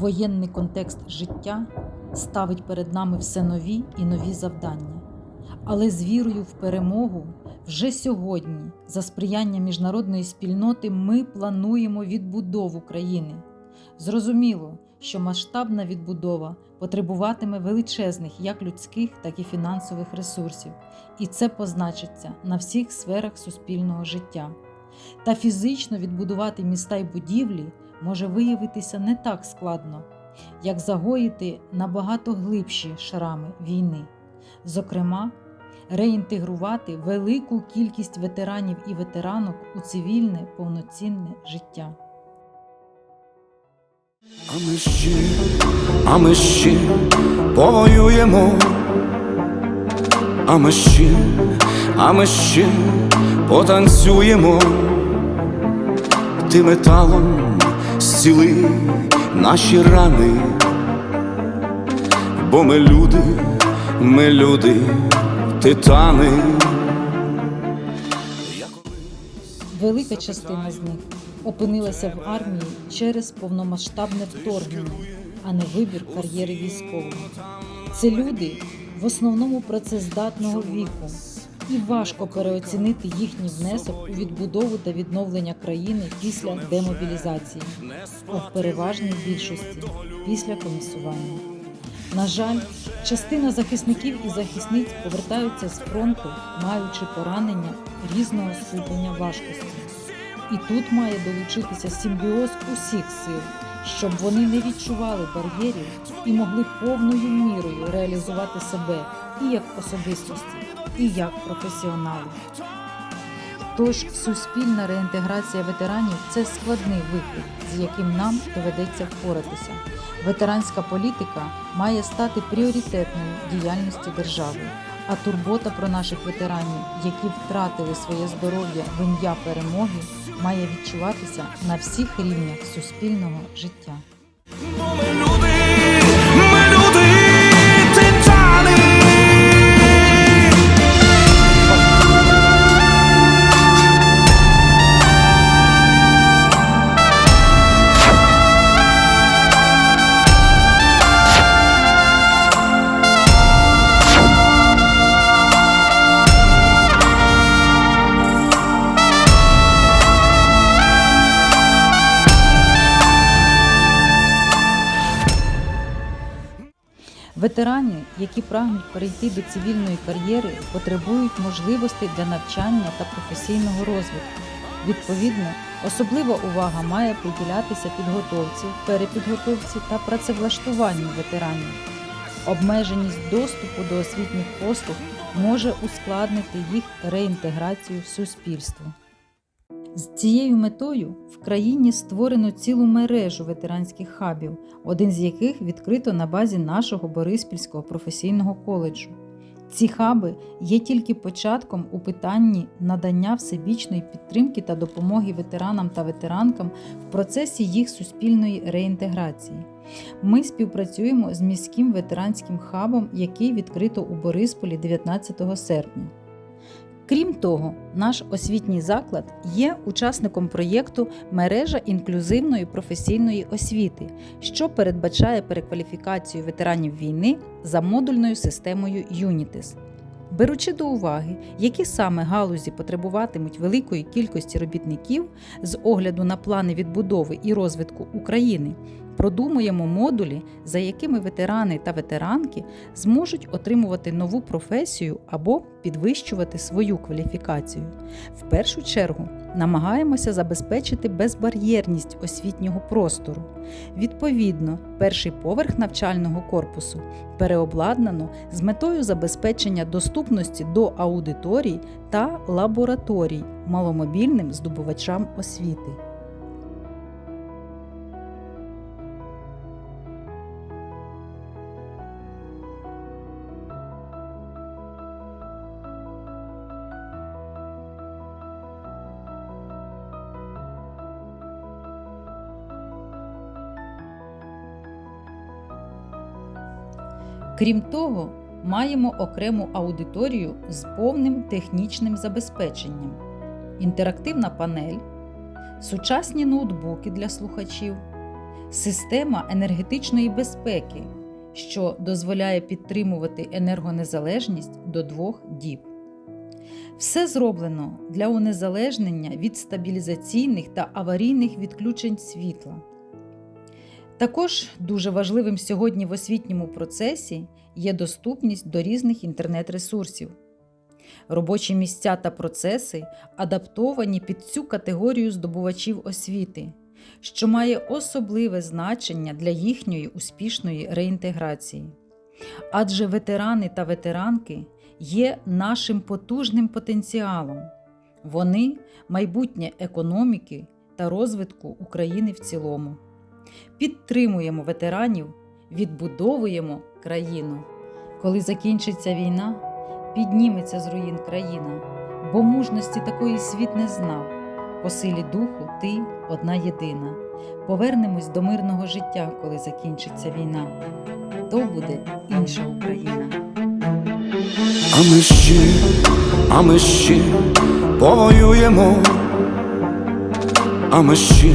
Воєнний контекст життя ставить перед нами все нові і нові завдання. Але з вірою в перемогу вже сьогодні, за сприяння міжнародної спільноти, ми плануємо відбудову країни. Зрозуміло, що масштабна відбудова потребуватиме величезних як людських, так і фінансових ресурсів, і це позначиться на всіх сферах суспільного життя. Та фізично відбудувати міста й будівлі може виявитися не так складно, як загоїти набагато глибші шрами війни, зокрема, реінтегрувати велику кількість ветеранів і ветеранок у цивільне повноцінне життя. А ми ще, а ми ще повоюємо, а ми ще, а ми ще потанцюємо, ти металом зціли наші рани, бо ми люди, ми люди, титани. Велика частина з них опинилася в армії через повномасштабне вторгнення, а не вибір кар'єри військового. Це люди в основному працездатного віку, і важко переоцінити їхній внесок у відбудову та відновлення країни після демобілізації, а в переважній більшості після комісування. На жаль, частина захисників і захисниць повертаються з фронту, маючи поранення різного ступеня важкості. І тут має долучитися симбіоз усіх сил, щоб вони не відчували бар'єрів і могли повною мірою реалізувати себе і як особистості, і як професіонали. Тож суспільна реінтеграція ветеранів це складний виклик, з яким нам доведеться впоратися. Ветеранська політика має стати пріоритетною діяльності держави, а турбота про наших ветеранів, які втратили своє здоров'я в ім'я перемоги, має відчуватися на всіх рівнях суспільного життя. Ветерані, які прагнуть перейти до цивільної кар'єри, потребують можливостей для навчання та професійного розвитку. Відповідно, особлива увага має приділятися підготовці, перепідготовці та працевлаштуванню ветеранів. Обмеженість доступу до освітніх послуг може ускладнити їх реінтеграцію в суспільство. З цією метою в країні створено цілу мережу ветеранських хабів, один з яких відкрито на базі нашого Бориспільського професійного коледжу. Ці хаби є тільки початком у питанні надання всебічної підтримки та допомоги ветеранам та ветеранкам в процесі їх суспільної реінтеграції. Ми співпрацюємо з міським ветеранським хабом, який відкрито у Борисполі 19 серпня. Крім того, наш освітній заклад є учасником проєкту Мережа інклюзивної професійної освіти, що передбачає перекваліфікацію ветеранів війни за модульною системою Юнітис. Беручи до уваги, які саме галузі потребуватимуть великої кількості робітників з огляду на плани відбудови і розвитку України, продумуємо модулі, за якими ветерани та ветеранки зможуть отримувати нову професію або підвищувати свою кваліфікацію. В першу чергу намагаємося забезпечити безбар'єрність освітнього простору. Відповідно, перший поверх навчального корпусу переобладнано з метою забезпечення доступності до аудиторій та лабораторій маломобільним здобувачам освіти. Крім того, маємо окрему аудиторію з повним технічним забезпеченням, інтерактивна панель, сучасні ноутбуки для слухачів, система енергетичної безпеки, що дозволяє підтримувати енергонезалежність до двох діб. Все зроблено для унезалежнення від стабілізаційних та аварійних відключень світла. Також дуже важливим сьогодні в освітньому процесі є доступність до різних інтернет-ресурсів. Робочі місця та процеси адаптовані під цю категорію здобувачів освіти, що має особливе значення для їхньої успішної реінтеграції. Адже ветерани та ветеранки є нашим потужним потенціалом. Вони майбутнє економіки та розвитку України в цілому. Підтримуємо ветеранів, відбудовуємо країну. Коли закінчиться війна, підніметься з руїн країна, бо мужності такої світ не знав. По силі духу ти одна єдина. Повернемось до мирного життя, коли закінчиться війна. То буде інша Україна. А ми ще, а ми ще повоюємо, а ми ще,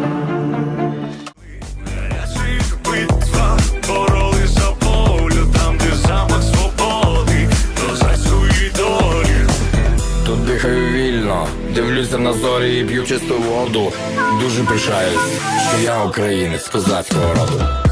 Дихаю вільно, дивлюся на зорі і п'ю чисту воду. Дуже пишаюсь, що я українець козацького роду.